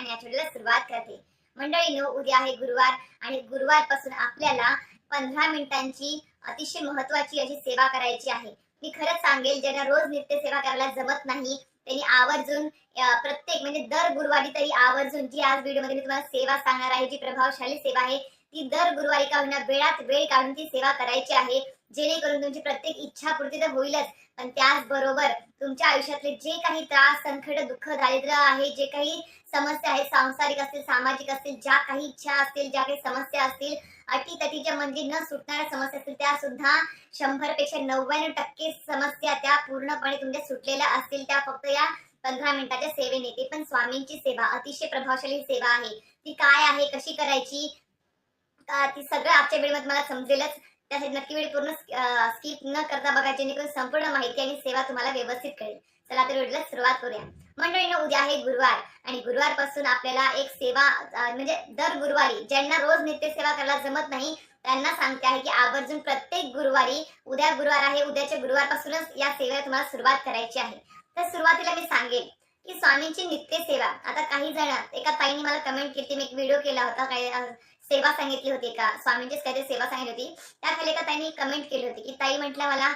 आपण या आणि आठवड्याला सुरुवात करते. मंडळीनो उद्या आहे गुरुवार आणि गुरुवारपासून आपल्याला पंधरा मिनिटांची अतिशय महत्वाची अशी सेवा करायची आहे. मी खरंच सांगेल ज्यांना रोज नित्य सेवा करायला जमत नाही त्यांनी आवर्जून प्रत्येक म्हणजे दर गुरुवारी तरी आवर्जून जी आज व्हिडिओमध्ये मी तुम्हाला सेवा सांगणार आहे जी प्रभावशाली सेवा आहे ती दर गुरुवारी का होईना वेळात वेळ काढून ती सेवा करायची आहे. जेणेकरून तुमची प्रत्येक इच्छा पूर्ती तर होईलच. पण त्याचबरोबर तुमच्या आयुष्यातले जे काही त्रास संकट दुःख दारिद्र्य आहे जे काही समस्या आहेत सांसारिक असतील सामाजिक असतील ज्या काही इच्छा असतील ज्या काही समस्या असतील अटी तटीच्या म्हणजे न सुटणाऱ्या समस्या असतील त्या सुद्धा शंभरपेक्षा नव्याण्णव टक्के समस्या त्या पूर्णपणे तुमच्या सुटलेल्या असतील त्या फक्त या पंधरा मिनिटाच्या सेवेने. ते पण स्वामींची सेवा अतिशय प्रभावशाली सेवा आहे. ती काय आहे कशी करायची? ती सगळं आजच्या वेळेमध्ये मला समजेलच. त्यासाठी नक्की वेळ पूर्ण स्किप न करता बघा जेणेकरून संपूर्ण माहिती आणि सेवा तुम्हाला व्यवस्थित कळेल. चला तर व्हिडिओला सुरुवात करूया. मंडळीनं उद्या आहे गुरुवार आणि गुरुवारपासून आपल्याला एक सेवा म्हणजे दर गुरुवारी ज्यांना रोज नित्य सेवा करायला जमत नाही त्यांना सांगते आहे की आवर्जून प्रत्येक गुरुवारी उद्या गुरुवार आहे उद्याच्या गुरुवारपासूनच या सेवेला तुम्हाला सुरुवात करायची आहे. तर सुरुवातीला मी सांगेल की स्वामींची नित्य सेवा आता काही जण एका ताईने मला कमेंट केली मी एक व्हिडिओ केला होता काही सेवा सांगितली होती का? स्वामींचीच काहीतरी सेवा सांगितली होती. त्याखाली एका ताईने कमेंट केली होती की ताई म्हटलं मला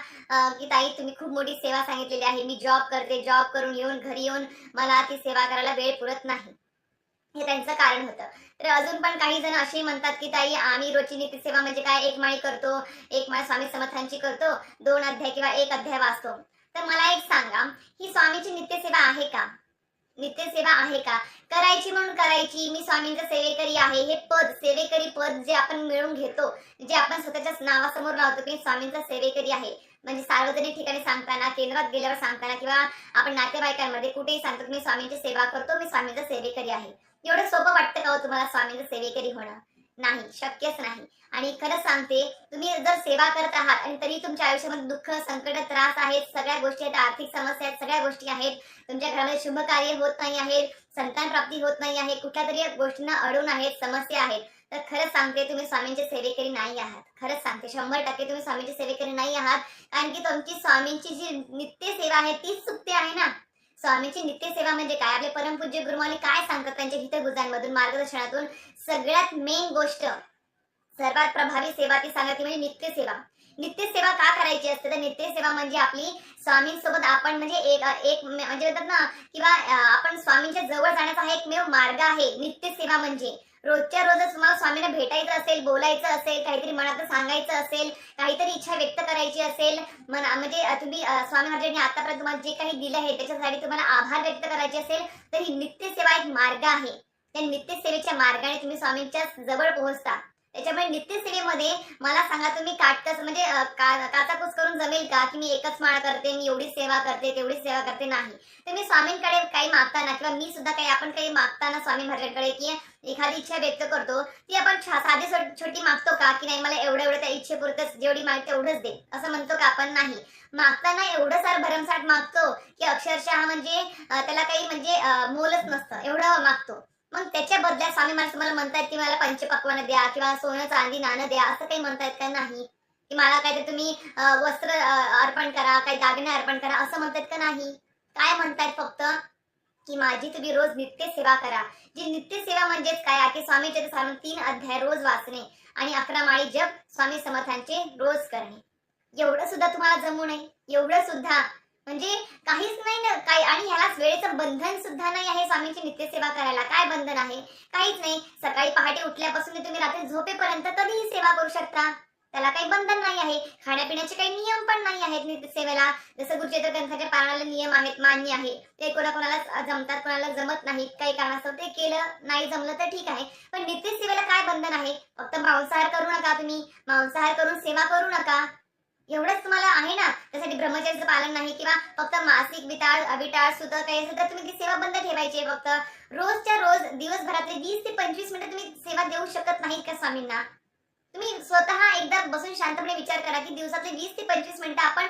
की ताई तुम्ही खूप मोठी सेवा सांगितलेली आहे. मी जॉब करते जॉब करून येऊन घरी येऊन मला ती सेवा करायला वेळ पुरत नाही. हे त्यांचं कारण होतं. तर अजून पण काही जण असे म्हणतात की ताई आम्ही रोजची नीती सेवा म्हणजे काय? एक माळी करतो एक माळ स्वामी समर्थांची करतो दोन अध्याय किंवा एक अध्याय वाचतो. तर मला एक सांगा ही स्वामीची नित्यसेवा आहे का? नित्यसेवा आहे का? करायची म्हणून करायची. मी स्वामींचा सेवेकरी आहे. हे पद सेवेकरी पद जे आपण मिळवून घेतो जे आपण स्वतःच्याच नावासमोर लावतो की स्वामींचा सेवेकरी आहे. म्हणजे सार्वजनिक ठिकाणी सांगताना केंद्रात गेल्यावर सांगताना किंवा आपण नातेवाईकांमध्ये कुठेही सांगतो की मी स्वामींची सेवा करतो मी स्वामींचा सेवेकरी आहे. एवढं सोपं वाटतं का हो तुम्हाला स्वामींचा सेवेकरी होणं? नाही शक्यच नाही. आणि खरंच सांगते तुम्ही जर सेवा करत आहात आणि तरी तुमच्या आयुष्यामध्ये दुःख संकट त्रास आहेत सगळ्या गोष्टी आहेत आर्थिक समस्या आहेत सगळ्या गोष्टी आहेत. तुमच्या घरामध्ये शुभ कार्य होत नाही आहे संतान प्राप्ती होत नाही आहे कुठल्या तरी गोष्टींना अडून आहेत समस्या आहेत. तर खरंच सांगते तुम्ही स्वामींचे सेवेकरी नाही आहात. खरंच सांगते शंभर टक्के तुम्ही स्वामींचे सेवेकरी नाही आहात. कारण की तुमची स्वामींची जी नित्य सेवा आहे तीच चुकते आहे ना. स्वामींची नित्य सेवा म्हणजे काय? आपले परमपूज्य गुरुमाली काय सांगतात त्यांच्या हितगुजांमधून मार्गदर्शनातून? सगळ्यात मेन गोष्ट सर्वात प्रभावी सेवा ती सांगते म्हणजे नित्य सेवा नित्य सेवा का करायची असते? तर नित्य सेवा म्हणजे आपली स्वामींसोबत आपण म्हणजे एक एक म्हणजे म्हणतात ना किंवा आपण स्वामींच्या जवळ जाण्याचा हा एकमेव मार्ग आहे. नित्य सेवा म्हणजे रोजच्या रोजच तुम्हाला स्वामींना भेटायचं असेल बोलायचं असेल काहीतरी मनात सांगायचं असेल काहीतरी इच्छा व्यक्त करायची असेल म्हणजे तुम्ही स्वामी महाराजांनी आतापर्यंत तुम्हाला जे काही दिलं आहे त्याच्यासाठी तुम्हाला आभार व्यक्त करायचे असेल तर ही नित्य सेवा एक मार्ग आहे. त्या नित्यसेवेच्या मार्गाने तुम्ही स्वामींच्या जवळ पोहोचता. त्याच्यामुळे नित्यसेवेमध्ये मला सांगा तुम्ही काटकस म्हणजे काचाकूस करून जमेल का? की मी एकच माळ करते मी एवढी सेवा करते तेवढी सेवा करते? नाही. तर मी स्वामींकडे काही मागताना किंवा मी सुद्धा काही आपण काही मागताना स्वामी महाराजांकडे? की एखादी इच्छा व्यक्त करतो ती आपण साधी छोटी मागतो का? की नाही मला एवढं एवढं त्या इच्छेपुरतच जेवढी मागते तेवढंच दे. असं म्हणतो का आपण? नाही. मागताना एवढं सार भरमसाठ मागतो की अक्षरशः म्हणजे त्याला काही म्हणजे मोलच नसतं. एवढं मागतो. त्याच्या बदल्यात स्वामी महाराज तुम्हाला म्हणतायत की मला पंचपक्वानं द्या किंवा सोनं चांदी नाणं द्या असं काही म्हणतायत का नाही? की मला काय तुम्ही वस्त्र अर्पण करा काही दागिने अर्पण करा असं म्हणतायत का नाही? काय म्हणतायत फक्त? की माझी तुम्ही रोज नित्य सेवा करा. जी नित्य सेवा म्हणजेच काय? आहे की स्वामी चरित्र तीन अध्याय रोज वाचणे आणि अकरा माळी जप स्वामी समर्थांचे रोज करणे. एवढं सुद्धा तुम्हाला जमू नये. एवढं सुद्धा म्हणजे काहीच नाही ना काही आणि ह्यालाच वेळेचं बंधन सुद्धा नाही आहे स्वामींची नित्यसेवा करायला. काय बंधन आहे? काहीच नाही. सकाळी पहाटे उठल्यापासून तुम्ही रात्री झोपेपर्यंत कधीही सेवा करू शकता. त्याला काही बंधन नाही आहे. खाण्यापिण्याचे काही नियम पण नाही आहेत नित्यसेवेला. जसं गुरुचेत्र ग्रंथाच्या पाळणाला नियम आहेत मान्य आहे. ते कोणाकोणाला जमतात कोणाला जमत नाहीत. काही कारणास्तव ते केलं नाही जमलं तर ठीक आहे. पण नित्यसेवेला काय बंधन आहे? फक्त मांसाहार करू नका तुम्ही. मांसाहार करून सेवा करू नका. एवढंच तुम्हाला आहे ना? त्यासाठी ब्रह्मचर्याचं पालन नाही किंवा फक्त मासिक विटाळ अविटाळ सुतक काही असेल तर तुम्ही ती सेवा बंद ठेवायची फक्त. रोजच्या रोज दिवसभरातले वीस ते पंचवीस मिनिटं तुम्ही सेवा देऊ शकत नाहीत का स्वामींना? तुम्ही स्वतः एकदा बसून शांतपणे विचार करा की दिवसातले वीस ते पंचवीस मिनिटं आपण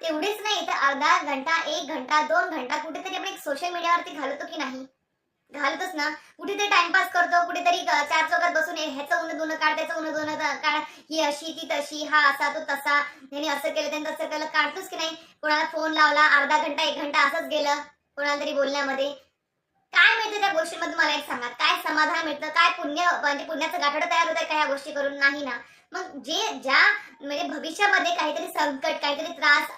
तेवढेच नाही तर अर्धा घंटा एक घंटा दोन घंटा कुठेतरी आपण एक सोशल मीडियावरती घालवतो की नाही? घालतोच ना कुठेतरी टाइमपास करतो कुठेतरी चार चौकात बसून ह्याचं उन दोन काढ त्याचं उन दोन काढ. ही अशी ती तशी हा असा तो तसा. त्याने असं केलं त्याने तसं केलं. काढतोच की नाही? कोणाला फोन लावला अर्धा घंटा एक घंटा असंच गेलं. कोणाला तरी बोलण्यामध्ये. काय माहिती त्या गोष्टीमध्ये मला एक सांगा. काय समाधान मिळतं? काय पुण्य म्हणजे पुण्याचं गाठडं तयार होतं का ह्या गोष्टी करून? नाही ना. मग जे ज्या म्हणजे भविष्यामध्ये काहीतरी संकट काहीतरी त्रास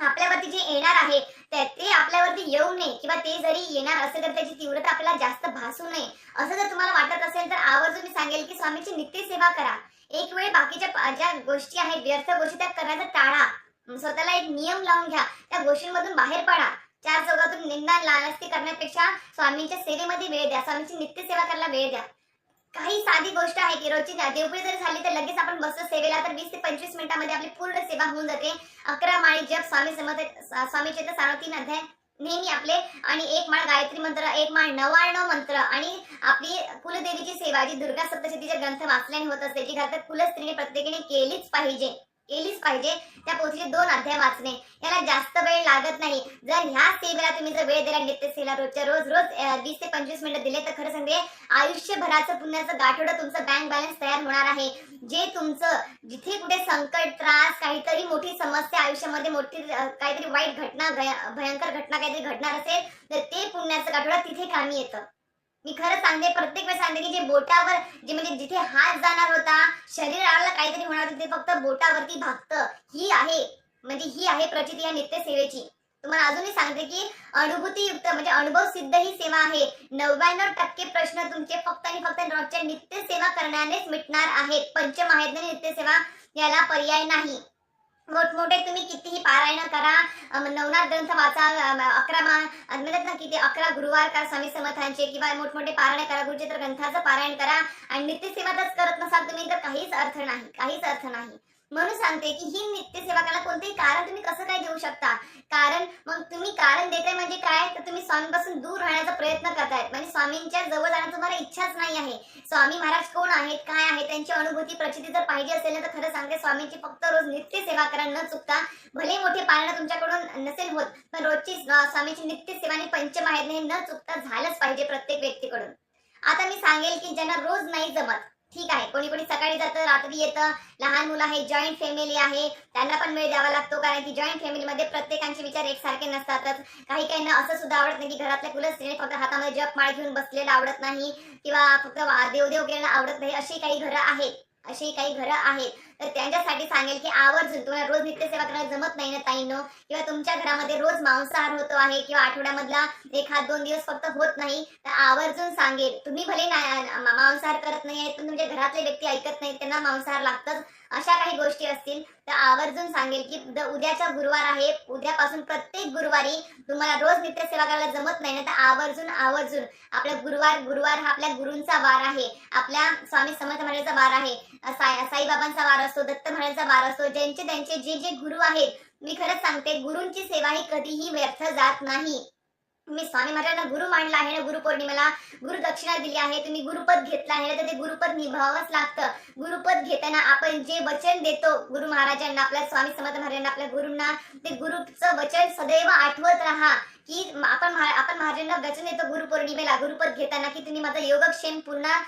आपल्यावरती जे येणार आहे ते आपल्यावरती येऊ नये किंवा ते जरी येणार असेल तर त्याची तीव्रता आपल्याला जास्त भासू नये. असं जर तुम्हाला वाटत असेल तर आवर्जून मी सांगेल की स्वामीची नित्य सेवा करा. एक वेळ बाकीच्या ज्या गोष्टी आहेत व्यर्थ गोष्टी त्या करायचं टाळा. स्वतःला एक नियम लावून घ्या. त्या गोष्टींमधून बाहेर पडा. चार चौघातून निंदा लालस्ती करण्यापेक्षा स्वामींच्या सेवेमध्ये वेळ द्या. स्वामींची नित्य सेवा करायला वेळ द्या. काही साधी गोष्ट आहे की रोजची देवपुरी जर झाली तर लगेच आपण बसतो सेवेला तर वीस ते पंचवीस मिनिटांमध्ये आपली पूर्ण सेवा होऊन जाते. अकरा माळी जप स्वामी समर्थ स्वामीचे तर साडे अध्याय नेहमी आपले आणि एक माळ गायत्री मंत्र एक माळ नवार्ण मंत्र आणि आपली कुलदेवीची सेवा जी दुर्गा सप्तशतीचे ग्रंथ वाचल्याने होत असते जी घरात कुलस्त्रीने प्रत्येकीने केलीच पाहिजे. केलीच पाहिजे. त्या पोथीचे दोन अध्याय वाचणे. याला जास्त वेळ लागत नाही. जर ह्या सेवेला तुम्ही जर वेळ दिला नित्य सेवेला रोजच्या रोज रोज वीस ते पंचवीस मिनिटं दिले तर खरं सांगते आयुष्यभराचं पुण्याचं गाठोडं तुमचं बँक बॅलन्स तयार होणार आहे. जे तुमचं जिथे कुठे संकट त्रास काहीतरी मोठी समस्या आयुष्यामध्ये मोठी काहीतरी वाईट घटना भयंकर घटना काहीतरी घडणार असेल तर ते पुण्याचं गाठोडा तिथे कामी येतं. मी खरं सांगते प्रत्येक वेळेस सांगते की जे बोटावर जे म्हणजे जिथे हात जाणार होता शरीराला काहीतरी होणार होते फक्त बोटावरती भागतं. ही आहे म्हणजे ही आहे प्रचिती या नित्य सेवेची तुम्हाला अजूनही सांगते की अनुभूतीयुक्त म्हणजे अनुभव सिद्ध ही सेवा आहे. नव्याण्णव टक्के प्रश्न तुमचे फक्त आणि फक्त रोजच्या नित्य सेवा करण्यानेच मिटणार आहेत. पंचमाहेतने नित्य सेवा याला पर्याय नाही. मोठमोठे तुम्ही कितीही पारायण करा नवनाथ ग्रंथ वाचा अकरा मा म्हणतात ना किती अकरा गुरुवार करा स्वामी समर्थांचे किंवा मोठमोठे पारायण करा गुरुचित्र ग्रंथाचं पारायण करा आणि नित्यसेवातच करत नसाल तुम्ही तर काहीच अर्थ नाही काहीच अर्थ नाही. म्हणून सांगते की ही नित्यसेवा करायला कोणतेही कारण तुम्ही कसं काय देऊ शकता? कारण मग तुम्ही कारण देताय म्हणजे काय? तर तुम्ही स्वामीपासून दूर राहण्याचा प्रयत्न करतायत म्हणजे स्वामींच्या जवळ जाण्याची तुम्हाला इच्छाच नाही आहे. स्वामी महाराज कोण आहेत? काय आहे त्यांची अनुभूती प्रचिती जर पाहिजे असेल ना तर खरं सांगते स्वामींची फक्त रोज नित्य सेवा करा न चुकता. भले मोठे पाळणं तुमच्याकडून नसेल होत पण रोजची स्वामीची नित्य सेवा आणि पंचमाहेरने न चुकता झालंच पाहिजे प्रत्येक व्यक्तीकडून. आता मी सांगेल की ज्यांना रोज नाही जमत ठीक आहे. कोणी कोणी सकाळी जातं रात्री येतं. लहान मुलं आहे जॉईंट फॅमिली आहे. त्यांना पण वेळ द्यावा लागतो कारण की जॉईंट फॅमिलीमध्ये प्रत्येकांचे विचार एकसारखे नसतातच. काही काहींना असं सुद्धा आवडत नाही की घरातल्या कुलस्त्रीने फक्त हातामध्ये जप माळ घेऊन बसलेलं आवडत नाही किंवा फक्त देवदेव घेणं आवडत नाही अशी काही घरं आहेत. अशी काही घरं आहेत. तर त्यांच्यासाठी सांगेल की आवर्जून तुम्हाला रोज नित्यसेवा करायला जमत नाही ना ताईनो? किंवा तुमच्या घरामध्ये रोज मांसाहार होतो आहे किंवा आठवड्यामधला एखाद दोन दिवस फक्त होत नाही तर आवर्जून सांगेल. तुम्ही भले मांसाहार करत नाही आहेत पण तुमच्या घरातले व्यक्ती ऐकत नाहीत त्यांना मांसाहार लागतच. अशा काही गोष्टी असतील. तर आवर्जून सांगेल की उद्याचा गुरुवार आहे. उद्यापासून प्रत्येक गुरुवारी तुम्हाला रोज नित्यसेवा करायला जमत नाही ना तर आवर्जून आवर्जून आपला गुरुवार गुरुवार हा आपल्या गुरूंचा वार आहे. आपल्या स्वामी समर्थ महाराजांचा वार आहे. साई साईबाबांचा वार असतो दत्त महाराजांचा वार असतो. ज्यांचे त्यांचे जे जे गुरु आहेत मी खरंच सांगते गुरूंची सेवा ही कधीही व्यर्थ जात नाही. मी स्वामी महाराजांना गुरु मानला आहे ना गुरु पौर्णिमेला गुरु दक्षिणा दिली आहे तुम्ही गुरुपद घेतला आहे ना तर ते गुरुपद निभावावंच लागतं. गुरुपद घेताना आपण जे वचन देतो गुरु महाराजांना आपल्या स्वामी समर्थ महाराजांना आपल्या गुरुंना ते गुरुचं वचन सदैव आठवत राहा. की आपण आपण महाराजांना वचन देतो गुरुपौर्णिमेला. गुरुपद घेताना की तुम्ही माझा योगक्षेम पुन्हा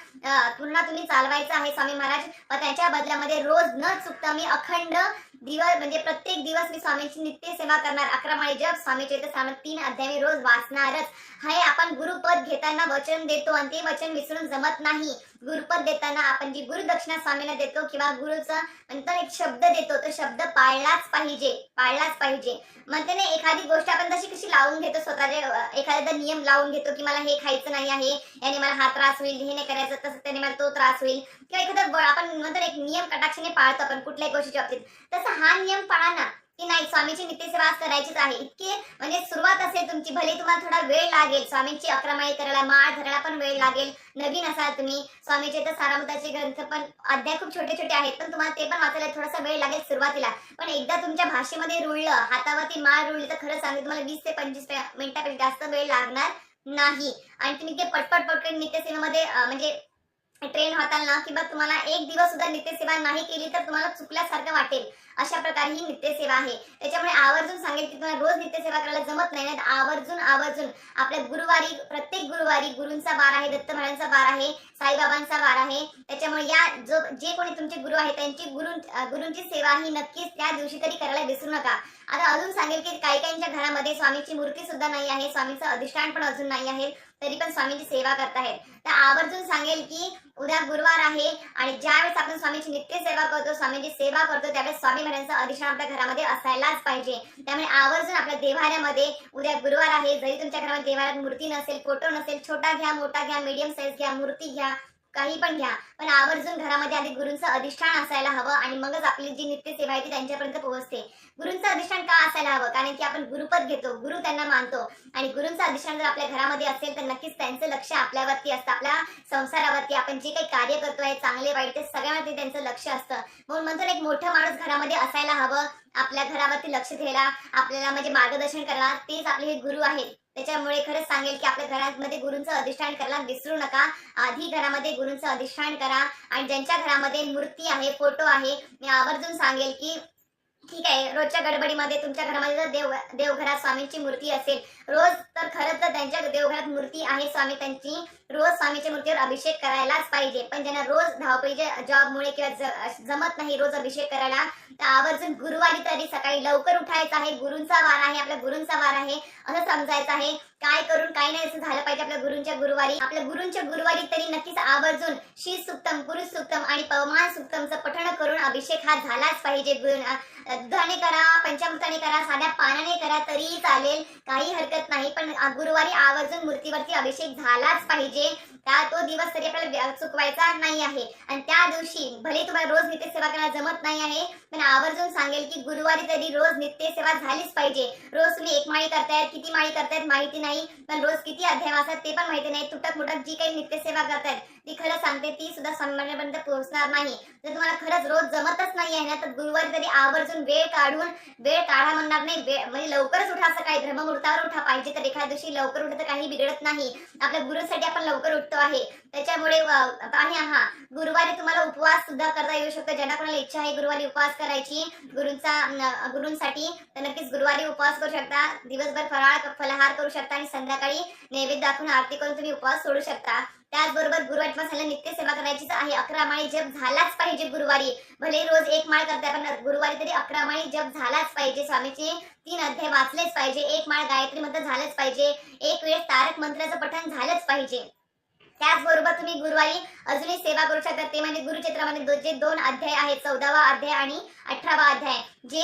पुन्हा तुम्ही चालवायचा आहे स्वामी महाराज. व त्याच्या बदल्यामध्ये रोज न चुकता मी अखंड दिवस म्हणजे प्रत्येक दिवस मी स्वामींची नित्य सेवा करणार. अकरा माळी जप स्वामी चरित्र तीन अध्याय मी रोज वाचणारच. हे आपण गुरुपद घेताना वचन देतो आणि ते वचन विसरून जमत नाही. गुरुपद देताना आपण जी गुरुदक्षिणा स्वामीला देतो किंवा गुरुचा नंतर एक शब्द देतो तो शब्द पाळलाच पाहिजे पाळलाच पाहिजे. म्हणते ना एखादी गोष्ट आपण तशी कशी लावून घेतो स्वतःच्या एखाद्या एखादा नियम लावून घेतो की मला हे खायचं नाही आहे याने मला हा त्रास होईल हे नाही करायचं तसं त्याने मला तो त्रास होईल किंवा एखादा आपण म्हणतो एक नियम कटाक्षाने पाळतो आपण कुठल्याही गोष्टीच्या बाबतीत. तसं हा नियम पाळा ना की नाही स्वामीची नित्यसेवा करायचीच आहे. इतके म्हणजे सुरुवात असेल तुमची भले तुम्हाला थोडा वेळ लागेल स्वामींची अक्रमाई करायला माळ धरायला पण वेळ लागेल नवीन असाल तुम्ही स्वामीचे तर सारामताचे ग्रंथ पण अध्याय खूप छोटे छोटे आहेत पण तुम्हाला ते पण वाचायला थोडासा वेळ लागेल सुरुवातीला. पण एकदा तुमच्या भाषेमध्ये रुळलं हातावरती माळ रुळली तर खरं सांगते तुम्हाला वीस ते पंचवीस मिनिटापेक्षा जास्त वेळ लागणार नाही. आणि तुम्ही ते पटपट पटकन नित्यसेवेमध्ये म्हणजे ट्रेन होताल ना किंवा तुम्हाला एक दिवस सुद्धा नित्यसेवा नाही केली तर तुम्हाला चुकल्यासारखं वाटेल. अशा प्रकारे ही नित्यसेवा आहे. त्याच्यामुळे आवर्जून सांगेल की तुम्हाला रोज नित्यसेवा करायला जमत नाही. ना आवर्जून आवर्जून आपल्या गुरुवारी प्रत्येक गुरुवारी गुरूंचा वार आहे दत्त महाराजांचा वार आहे साईबाबांचा वार आहे. त्याच्यामुळे या जो जे कोणी तुमचे गुरु आहेत त्यांची गुरु गुरुंची गुरूंची सेवा ही नक्कीच त्या दिवशी तरी करायला विसरू नका. आता अजून सांगेल की काही काहींच्या घरामध्ये स्वामीची मूर्ती सुद्धा नाही आहे. स्वामीचं अधिष्ठान पण अजून नाही आहे. तरी पण स्वामींची सेवा करतायत तर आवर्जून सांगेल की उद्या गुरुवार आहे आणि ज्यावेळेस आपण स्वामींची नित्य सेवा करतो स्वामींची सेवा करतो त्यावेळेस स्वामी महाराजांचं अधिष्ठान आपल्या घरामध्ये असायलाच पाहिजे. त्यामुळे आवर्जून आपल्या देवाऱ्यामध्ये उद्या गुरुवार आहे. जरी तुमच्या घरामध्ये देवाऱ्यात मूर्ती नसेल फोटो नसेल छोटा घ्या मोठा घ्या मीडियम साईज घ्या मूर्ती घ्या काही पण घ्या. पण आवर्जून घरामध्ये आधी गुरुंचं अधिष्ठान असायला हवं आणि मगच आपली जी नित्य सेवा आहे ती त्यांच्यापर्यंत पोहोचते. गुरुंचं अधिष्ठान का असायला हवं? कारण की आपण गुरुपद घेतो. गुरु त्यांना मानतो. आणि गुरुंचं अधिष्ठान जर आपल्या घरामध्ये असेल तर नक्कीच त्यांचं लक्ष आपल्यावरती असतं. आपल्या संसारावरती आपण जे काही कार्य करतोय चांगले वाईट ते सगळ्यावरती त्यांचं लक्ष असतं. म्हणून म्हणतो ना, एक मोठं माणूस घरामध्ये असायला हवं. आपल्या घरावरती लक्ष द्यायला आपल्याला म्हणजे मार्गदर्शन करायला तेच आपले हे गुरु आहेत. त्याच्यामुळे खरंच सांगेल की आपल्या घरामध्ये गुरूंचं अधिष्ठान करायला विसरू नका. आधी घरामध्ये गुरूंचं अधिष्ठान करा. आणि ज्यांच्या घरामध्ये मूर्ती आहे फोटो आहे मी आवर्जून सांगेल की ठीक आहे रोजच्या गडबडीमध्ये तुमच्या घरामध्ये जर देव देवघरात स्वामींची मूर्ती असेल रोज तर खरंच तर त्यांच्या देवघरात मूर्ती आहे स्वामी त्यांची रोज स्वामीच्या मूर्तीवर अभिषेक करायलाच पाहिजे. पण ज्यांना रोज धावपळीच्या जॉबमुळे किंवा जमत नाही रोज अभिषेक करायला तर आवर्जून गुरुवारी तरी सकाळी लवकर उठायचं आहे. गुरूंचा वार आहे आपल्या गुरूंचा वार आहे. असं समजायचं आहे. काय करून काय नाही असं झालं पाहिजे आपल्या गुरूंच्या गुरुवारी. आपल्या गुरूंच्या गुरुवारी तरी नक्कीच आवर्जून शी सुक्तम पुरुष सुक्तम आणि पवमान सुक्तमचं पठण करून अभिषेक हा झालाच पाहिजे. गुरु- दुधाने करा पंचामृताने करा साध्या पानाने करा तरी चालेल. काही हरकत नाही. पण गुरुवारी आवर्जून मूर्तीवरती अभिषेक झालाच पाहिजे. म्हणजे त्या तो दिवस तरी आपल्याला चुकवायचा नाही आहे. आणि त्या दिवशी भले तुम्हाला रोज नित्य सेवा करायला जमत नाही आहे पण आवर्जून सांगेल की गुरुवारी तरी रोज नित्य सेवा झालीच पाहिजे. रोज तुम्ही एक माळी करतायत किती माळी करतायत माहिती नाही पण रोज किती अध्याय वाचतात ते पण माहिती नाही. तुटक मुटक जी काही नित्यसेवा करतायत ती खरं सांगते ती सुद्धा सन्मानापर्यंत पोहोचणार नाही. जर तुम्हाला खरंच रोज जमतच नाही आहे ना तर गुरुवारी तरी आवर्जून वेळ काढून वेळ काढा म्हणणार नाही. वेळ म्हणजे लवकरच उठा असं काही धर्ममुहूर्तावर उठा पाहिजे तर एखाद्या दिवशी लवकर उठलं तर काही बिघडत नाही. आपल्या गुरुसाठी आपण लवकर उठतो आहे. त्याच्यामुळे आणि हा. गुरुवारी तुम्हाला उपवास सुद्धा करता येऊ शकतो. ज्यांना कोणाला इच्छा आहे गुरुवारी उपवास करायची गुरुंचा गुरुंसाठी तर नक्कीच गुरुवारी उपवास करू शकता. दिवसभर फराळ फलाहार करू शकता आणि संध्याकाळी नैवेद्य दाखवून आरती करून तुम्ही उपवास सोडू शकता. त्याचबरोबर गुरुवारी तुम्हाला नित्य सेवा करायचीच आहे. अकरा माळी जप झालाच पाहिजे गुरुवारी. भले रोज एक माळ करताय पण गुरुवारी तरी अकरा माळी जप झालाच पाहिजे. स्वामीचे तीन अध्याय वाचलेच पाहिजे. एक माळ गायत्री मंत्र झालंच पाहिजे. एक वेळ तारक मंत्राचं पठण झालंच पाहिजे. त्याचबरोबर तुम्ही गुरुवारी अजूनही सेवा करू शकता. ते म्हणजे गुरुचित्रामध्ये जे दोन अध्याय आहेत चौदावा अध्याय आणि अठरावा अध्याय जे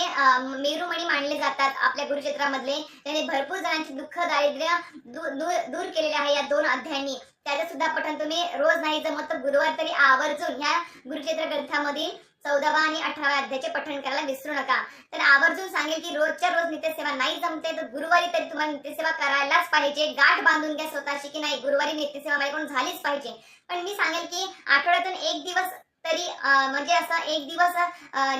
मेरुमणी मानले जातात आपल्या गुरुचित्रामधले त्याने भरपूर जणांची दुःख दारिद्र्य दूर दूर- दूर केलेले आहे या दोन अध्यायांनी. त्याचं सुद्धा पठण तुम्ही रोज नाही जमत तर गुरुवार तरी आवर्जून ह्या गुरुचित्र ग्रंथामधील चौदावा आणि अठराव्या अध्यायाचे पठण करायला विसरू नका. तर आवर्जून सांगेल की रोजच्या रोज नित्यसेवा नाही जमते तर गुरुवारी तरी तुम्हाला नित्यसेवा करायलाच पाहिजे. गाठ बांधून घ्या स्वतःशी की नाही गुरुवारी नित्यसेवा माझ्याकडून झालीच पाहिजे. पण मी सांगेल की आठवड्यातून एक दिवस तरी म्हणजे असं एक दिवस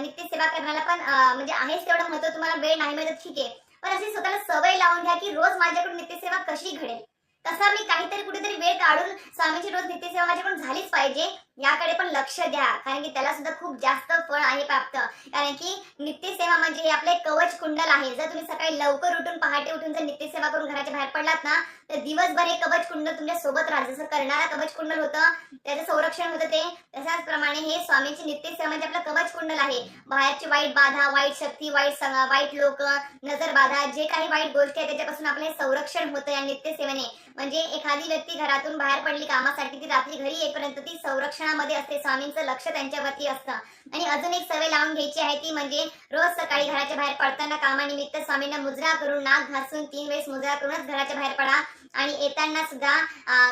नित्यसेवा करण्याला पण म्हणजे आहेच तेवढं महत्त्व तुम्हाला वेळ नाही मिळत ठीक आहे. पण अशी स्वतःला सवय लावून घ्या की रोज माझ्याकडून नित्यसेवा कशी घडेल. तसा मी काहीतरी कुठेतरी वेळ काढून स्वामीची रोज नित्यसेवा माझ्याकडून झालीच पाहिजे. याकडे पण लक्ष द्या. कारण की त्याला सुद्धा खूप जास्त फळ आहे प्राप्त. कारण की नित्यसेवा म्हणजे हे आपले कवच कुंडल आहे. जर तुम्ही सकाळी लवकर उठून पहाटे उठून जर नित्यसेवा करून घराच्या बाहेर पडलात ना तर दिवसभर हे कवच कुंडल तुमच्यासोबत राहत जसं करणारा कवच कुंडल होतं त्याचं संरक्षण होतं ते. तशाच प्रमाणे हे स्वामीची नित्यसेवा म्हणजे आपलं कवच कुंडल आहे. बाहेरची वाईट बाधा वाईट शक्ती वाईट वाईट लोक नजर बाधा जे काही वाईट गोष्टी आहेत त्याच्यापासून आपलं संरक्षण होतं या नित्यसेवेने. म्हणजे एखादी व्यक्ती घरातून बाहेर पडली कामासाठी ती रात्री घरी येईपर्यंत ती संरक्षण संरक्षणामध्ये असते स्वामींचं लक्ष त्यांच्यावरती असतं. आणि अजून एक सवय लावून घ्यायची आहे ती म्हणजे रोज सकाळी घराच्या बाहेर पडताना कामानिमित्त स्वामींना मुजरा करून नाक घासून तीन वेळेस मुजरा करूनच घराच्या बाहेर पडा. आणि येताना सुद्धा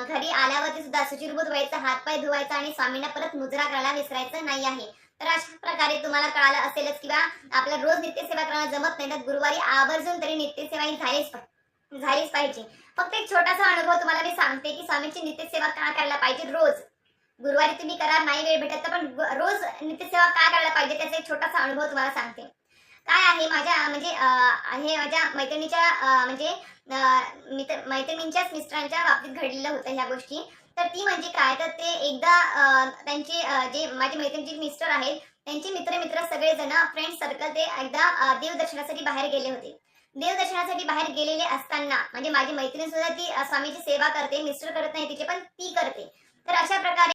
घरी आल्यावरती सुद्धा सुचिरभूत व्हायचं हातपाय धुवायचा आणि स्वामींना परत मुजरा करायला विसरायचं नाही आहे. तर अशा प्रकारे तुम्हाला कळालं असेलच किंवा आपल्या रोज नित्यसेवा करायला जमत नाही. तर गुरुवारी आवर्जून तरी नित्यसेवा ही झालीच झालीच पाहिजे. फक्त एक छोटासा अनुभव तुम्हाला मी सांगते की स्वामींची नित्यसेवा का करायला पाहिजे रोज? गुरुवारी तुम्ही करा नाही वेळ भेटत पण रोज नित्यसेवा का करायला पाहिजे त्याचा एक छोटासा अनुभव तुम्हाला सांगते. काय आहे माझ्या म्हणजे हे माझ्या मैत्रिणीच्या म्हणजे मैत्रिणींच्याच मिस्टरांच्या बाबतीत घडलेलं होतं ह्या गोष्टी. तर ती म्हणजे काय? तर ते एकदा त्यांचे जे माझे मैत्रिणीचे मिस्टर आहेत त्यांचे मित्र मित्र सगळेजण फ्रेंड सर्कल ते एकदा देवदर्शनासाठी बाहेर गेले होते. देवदर्शनासाठी बाहेर गेलेले असताना म्हणजे माझी मैत्रीण सुद्धा ती स्वामीची सेवा करते मिस्टर करत नाही तिचे पण ती करते. तर अशा प्रकारे